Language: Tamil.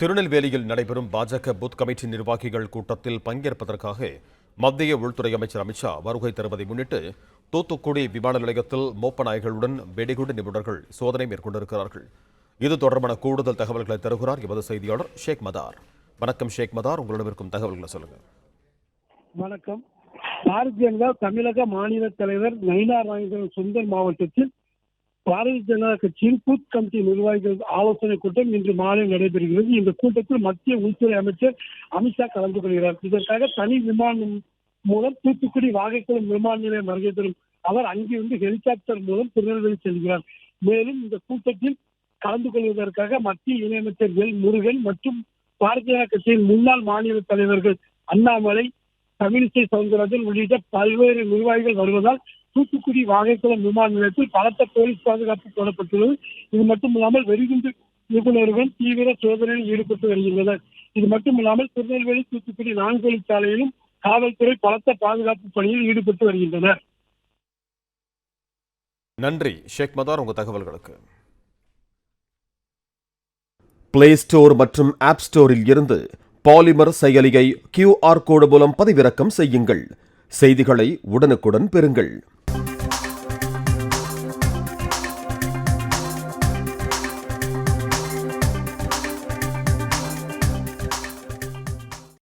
திருநெல்வேலியில் நடைபெறும் பாஜக பூத் கமிட்டி நிர்வாகிகள் கூட்டத்தில் பங்கேற்பதற்காக மத்திய உள்துறை அமைச்சர் அமித்ஷா வருகை தருவதை முன்னிட்டு தூத்துக்குடி விமான நிலையத்தில் மோப்ப நாய்களுடன் வெடிகுண்டு நிபுணர்கள் சோதனை மேற்கொண்டிருக்கிறார்கள். இது தொடர்பான கூடுதல் தகவல்களை தருகிறார் எமது செய்தியாளர் ஷேக் மதார். வணக்கம் ஷேக் மதார் உங்களிடம் இருக்கும் தகவல்களை சொல்லுங்க வணக்கம். பாரதிய ஜனதா தமிழக மாநில தலைவர் நயினார் நாயகன் சுந்தர் மாவட்டத்தில் பாரதிய ஜனதா கட்சியின் பூத் கமிட்டி நிர்வாகிகள் ஆலோசனை கூட்டம் இன்று மாலை நடைபெறுகிறது. இந்த கூட்டத்தில் மத்திய உள்துறை அமைச்சர் அமித்ஷா கலந்து கொள்கிறார். இதற்காக தனி விமானம் மூலம் தூத்துக்குடி வாகைக்குளம் விமான நிலையம் வருகை தரும் அவர் அங்கிருந்து ஹெலிகாப்டர் மூலம் திருநெல்வேலி செல்கிறார். மேலும் இந்த கூட்டத்தில் கலந்து கொள்வதற்காக மத்திய இணையமைச்சர் எல் முருகன் மற்றும் பாரதிய ஜனதா கட்சியின் முன்னாள் மாநில தலைவர்கள் அண்ணாமலை தமிழிசை சவுந்தரராஜன் உள்ளிட்ட பல்வேறு நிர்வாகிகள் வருவதால் தூத்துக்குடி வாகைக்குளம் விமான நிலையத்தில் பலத்த போலீஸ் பாதுகாப்பு போடப்பட்டுள்ளது. இது மட்டுமில்லாமல் வெடிகுண்டு நிபுணர்கள் தீவிர சோதனையில் ஈடுபட்டு வருகின்றனர். இது மட்டுமில்லாமல் திருநெல்வேலி தூத்துக்குடி நான்கு சாலையிலும் காவல்துறை பலத்த பாதுகாப்பு பணியில் ஈடுபட்டு வருகின்றனர். நன்றி. ஷேக் மதார் உங்க தகவல்களுக்கு. பிளே ஸ்டோர் மற்றும் ஆப் ஸ்டோரில் இருந்து பாலிமர் செயலியை கியூஆர் கோடு மூலம் பதிவிறக்கம் செய்யுங்கள். செய்திகளை உடனுக்குடன் பெறுங்கள்.